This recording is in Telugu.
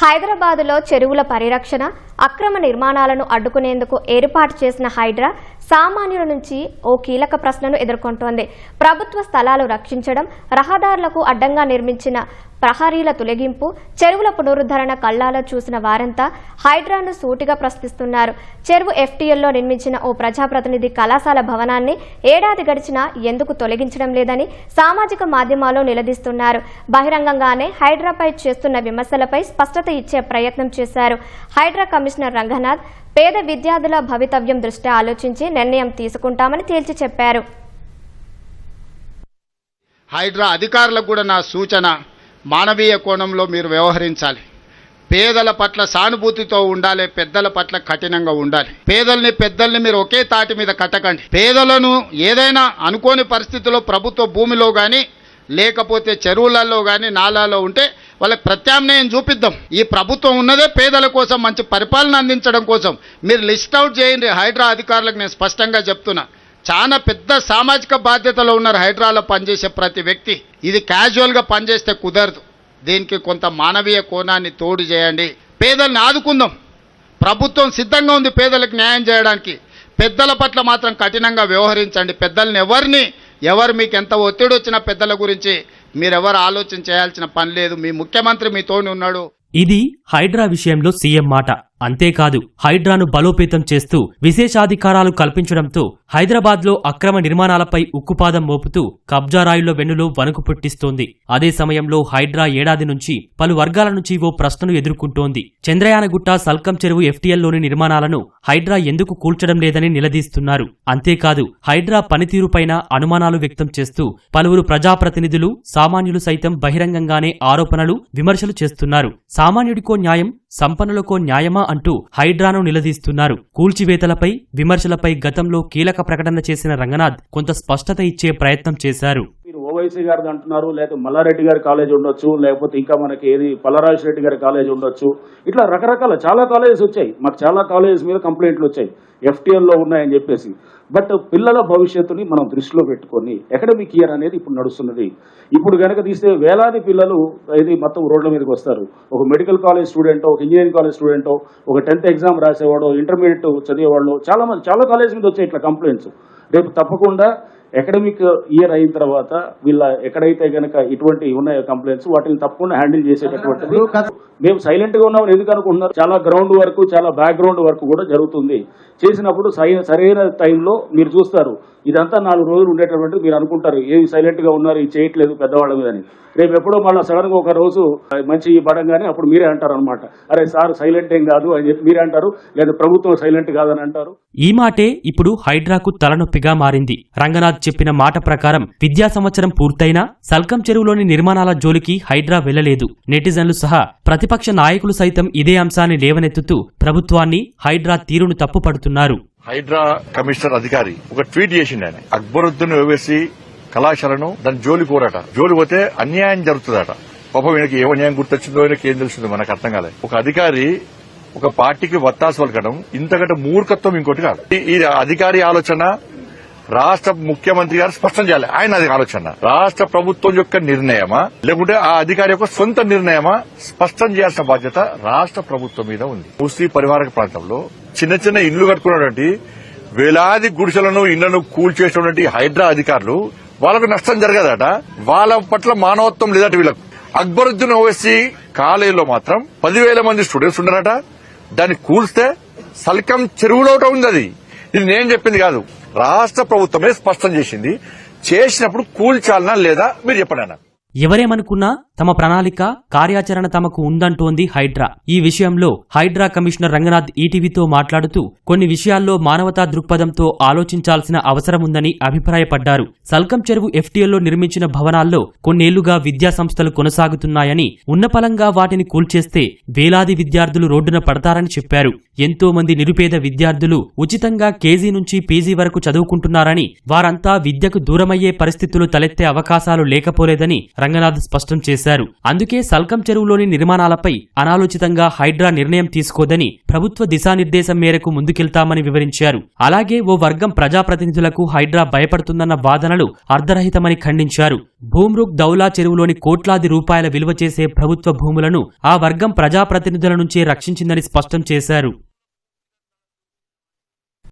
హైదరాబాదులో చెరువుల పరిరక్షణ అక్రమ నిర్మాణాలను అడ్డుకునేందుకు ఏర్పాటు చేసిన హైడ్రా సామాన్యుల నుంచి ఓ కీలక ప్రశ్నను ఎదుర్కొంటోంది. ప్రభుత్వ స్థలాలు రక్షించడం రహదారులకు అడ్డంగా నిర్మించిన ప్రహరీల తొలగింపు చెరువుల పునరుద్ధరణ కళ్ళాలో చూసిన వారంతా హైడ్రాను సూటిగా ప్రశ్నిస్తున్నారు. చెరువు ఎఫ్టీఎల్లో నిర్మించిన ఓ ప్రజాప్రతినిధి కళాశాల భవనాన్ని ఏడాది గడిచినా ఎందుకు తొలగించడం లేదని సామాజిక మాధ్యమాల్లో నిలదీస్తున్నారు. బహిరంగంగానే హైడ్రాపై చేస్తున్న విమర్శలపై స్పష్టత ఇచ్చే ప్రయత్నం చేశారు. హైడ్రా కమిషనర్ రంగనాథ్ పేద విద్యార్థుల భవితవ్యం దృష్ట్యా ఆలోచించి నిర్ణయం తీసుకుంటామని తేల్చి చెప్పారు. హైడ్రా అధికారులకు కూడా నా సూచన మానవీయ కోణంలో మీరు వ్యవహరించాలి. పేదల పట్ల సానుభూతితో ఉండాలి పెద్దల పట్ల కఠినంగా ఉండాలి. పేదల్ని పెద్దల్ని మీరు ఒకే తాటి మీద కట్టకండి. పేదలను ఏదైనా అనుకోని పరిస్థితిలో ప్రభుత్వ భూమిలో కానీ లేకపోతే చెరువులలో కానీ నాలాలో ఉంటే వాళ్ళకి ప్రత్యామ్నాయం చూపిద్దాం. ఈ ప్రభుత్వం ఉన్నదే పేదల కోసం మంచి పరిపాలన అందించడం కోసం. మీరు లిస్ట్ అవుట్ చేయండి. హైడ్రా అధికారులకు నేను స్పష్టంగా చెప్తున్నా. చాలా పెద్ద సామాజిక బాధ్యతలో ఉన్నారు. హైడ్రాలో పనిచేసే ప్రతి వ్యక్తి. ఇది క్యాజువల్గా పనిచేస్తే కుదరదు. దీనికి కొంత మానవీయ కోణాన్ని తోడు చేయండి. పేదల్ని ఆదుకుందాం. ప్రభుత్వం సిద్ధంగా ఉంది పేదలకు న్యాయం చేయడానికి. పెద్దల పట్ల మాత్రం కఠినంగా వ్యవహరించండి. పెద్దల్ని ఎవరిని ఎవరు మీకు ఎంత ఒత్తిడి వచ్చినా పెద్దల గురించి మీరెవరు ఆలోచన చేయాల్సిన పని లేదు. మీ ముఖ్యమంత్రి మీతోనే ఉన్నాడు. ఇది హైడ్రా విషయంలో సీఎం మాట. అంతేకాదు హైడ్రాను బలోపేతం చేస్తూ విశేషాధికారాలు కల్పించడంతో హైదరాబాద్లో అక్రమ నిర్మాణాలపై ఉక్కుపాదం మోపుతూ కబ్జారాయుల వెన్నులో వణుకు పుట్టిస్తోంది. అదే సమయంలో హైడ్రా ఏడాది నుంచి పలు వర్గాల నుంచి ఓ ప్రశ్నను ఎదుర్కొంటోంది. చంద్రయానగుట్ట సల్కం చెరువు ఎఫ్టీఎల్లోని నిర్మాణాలను హైడ్రా ఎందుకు కూల్చడం లేదని నిలదీస్తున్నారు. అంతేకాదు హైడ్రా పనితీరుపైన అనుమానాలు వ్యక్తం చేస్తూ పలువురు ప్రజాప్రతినిధులు సామాన్యులు సైతం బహిరంగంగానే ఆరోపణలు విమర్శలు చేస్తున్నారు. సామాన్యుడికో న్యాయం సంపన్నులకో న్యాయమా అంటూ హైడ్రాను నిలదీస్తున్నారు. కూల్చివేతలపై విమర్శలపై గతంలో కీలక ప్రకటన చేసిన రంగనాథ్ కొంత స్పష్టత ఇచ్చే ప్రయత్నం చేశారు. మీరు ఓవైసీ గారిది అంటున్నారు లేకపోతే మల్లారెడ్డి గారి కాలేజ్ ఉండొచ్చు లేకపోతే ఇంకా మనకి ఏది పలరాజ్ రెడ్డి గారి కాలేజ్ ఉండొచ్చు. ఇట్లా రకరకాల చాలా కాలేజెస్ వచ్చాయి. మాకు చాలా కాలేజెస్ మీద కంప్లైంట్లు వచ్చాయి. ఎఫ్టీఎల్లో ఉన్నాయని చెప్పేసి. బట్ పిల్లల భవిష్యత్తుని మనం దృష్టిలో పెట్టుకొని అకాడమిక్ ఇయర్ అనేది ఇప్పుడు నడుస్తున్నది. ఇప్పుడు కనుక తీస్తే వేలాది పిల్లలు ఇది మొత్తం రోడ్ల మీదకి వస్తారు. ఒక మెడికల్ కాలేజ్ స్టూడెంటో ఒక ఇంజనీరింగ్ కాలేజ్ స్టూడెంటో ఒక టెన్త్ ఎగ్జామ్ రాసేవాడు ఇంటర్మీడియట్ చదివేవాళ్ళు చాలా మంది చాలా కాలేజ్ మీద వచ్చాయి ఇట్లా కంప్లైంట్స్. రేపు తప్పకుండా అకాడమిక్ ఇయర్ అయిన తర్వాత వీళ్ళ ఎక్కడైతే గనక ఇటువంటి ఉన్నాయో కంప్లైంట్స్ వాటిని తప్పకుండా హ్యాండిల్ చేసేటటువంటిది. మేము సైలెంట్గా ఉన్నామని ఎందుకు అనుకుంటున్నారు? చాలా గ్రౌండ్ వర్క్ చాలా బ్యాక్గ్రౌండ్ వర్క్ కూడా జరుగుతుంది. చేసినప్పుడు సరైన టైంలో మీరు చూస్తారు. ఇదంతా నాలుగు రోజులు ఉండేటటువంటి మీరు అనుకుంటారు. ఏవి సైలెంట్గా ఉన్నారు ఇది చేయట్లేదు పెద్దవాళ్ళ మీద అని. రేపు ఎప్పుడో మళ్ళీ సడన్ ఒక రోజు మంచి పడంగానే అప్పుడు మీరే అంటారు అనమాట అరే సార్ సైలెంట్ ఏం కాదు అని చెప్పి మీరే అంటారు. లేదా ప్రభుత్వం సైలెంట్ కాదని అంటారు. ఈ మాటే ఇప్పుడు హైడ్రాకు తలనొప్పిగా మారింది. రంగనాథ్ చెప్పిన మాట ప్రకారం విద్యా సంవత్సరం పూర్తయినా సల్కం చెరువులోని నిర్మాణాల జోలికి హైడ్రా వెళ్ళలేదు నెటిజన్లు సహా ప్రతిపక్ష నాయకులు సైతం ఇదే అంశాన్ని లేవనెత్తుతూ ప్రభుత్వాన్ని హైడ్రా తీరును తప్పుపడుతున్నారు. హైడ్రా కమిషనర్ అధికారి ఒక ట్వీట్ చేసిండు ఆయన. అక్బరుద్దీన్ ఓవేసి కళాశాలను దాని జోలి కోరట జోలి పోతే అన్యాయం జరుగుతుందట. పాపం ఈయనకి ఏ అన్యాయం గుర్తొచ్చిందో ఈయనకి ఏం తెలుస్తుందో మనకు అర్థం కాలేదు ఒక అధికారి ఒక పార్టీకి వత్తాసు పలకడం ఇంతకంటే మూర్ఖత్వం ఇంకోటి కాదు. ఈ- అధికారి ఆలోచన రాష్ట్ర ముఖ్యమంత్రి గారు స్పష్టం చేయాలి. ఆయన అది ఆలోచన. రాష్ట్ర ప్రభుత్వం యొక్క నిర్ణయమా? లేకుంటే ఆ అధికారి యొక్క సొంత నిర్ణయమా? స్పష్టం చేయాల్సిన బాధ్యత రాష్ట్ర ప్రభుత్వం మీద ఉంది. ముస్లిం పరివారక ప్రాంతంలో చిన్న చిన్న ఇండ్లు కట్టుకున్నటువంటి వేలాది గుడిసెలను ఇళ్ళను కూల్చేసినటువంటి హైడ్రా అధికారులు వాళ్ళకు నష్టం జరగదట. వాళ్ళ పట్ల మానవత్వం లేదట వీళ్ళకు. అక్బరుద్దీన్ ఓవైసీ కాలేజీలో మాత్రం పదివేల మంది స్టూడెంట్స్ ఉన్నారట. దాన్ని కూల్స్తే సల్కం చెరువులో ఒకటి ఉంది అది. ఇది నేను చెప్పింది కాదు. రాష్ట్ర ప్రభుత్వమే స్పష్టం చేసింది. చేసినప్పుడు కూల్చాలనా లేదా మీరు చెప్పండి ఎవరేమనుకున్నా తమ ప్రణాళిక కార్యాచరణ తమకు ఉందంటోంది హైడ్రా. ఈ విషయంలో హైడ్రా కమిషనర్ రంగనాథ్ ఈటీవీతో మాట్లాడుతూ కొన్ని విషయాల్లో మానవతా దృక్పథంతో ఆలోచించాల్సిన అవసరముందని అభిప్రాయపడ్డారు. సల్కం చెరువు ఎఫ్టీఎల్లో నిర్మించిన భవనాల్లో కొన్నేళ్ళుగా విద్యా సంస్థలు కొనసాగుతున్నాయని ఉన్నపలంగా వాటిని కూల్చేస్తే వేలాది విద్యార్థులు రోడ్డున పడతారని చెప్పారు. ఎంతో మంది నిరుపేద విద్యార్థులు ఉచితంగా కేజీ నుంచి పీజీ వరకు చదువుకుంటున్నారని వారంతా విద్యకు దూరమయ్యే పరిస్థితులు తలెత్తే అవకాశాలు లేకపోలేదని రంగనాథ్ స్పష్టం చేశారు. చేశారు. అందుకే సల్కం చెరువులోని నిర్మాణాలపై అనాలోచితంగా హైడ్రా నిర్ణయం తీసుకోదని ప్రభుత్వ దిశానిర్దేశం మేరకు ముందుకెళ్తామని వివరించారు. అలాగే ఓ వర్గం ప్రజాప్రతినిధులకు హైడ్రా భయపడుతుందన్న వాదనలు అర్ధరహితమని ఖండించారు. భూమ్రుక్ దౌలా చెరువులోని కోట్లాది రూపాయల విలువ చేసే ప్రభుత్వ భూములను ఆ వర్గం ప్రజాప్రతినిధుల నుంచే రక్షించిందని స్పష్టం చేశారు.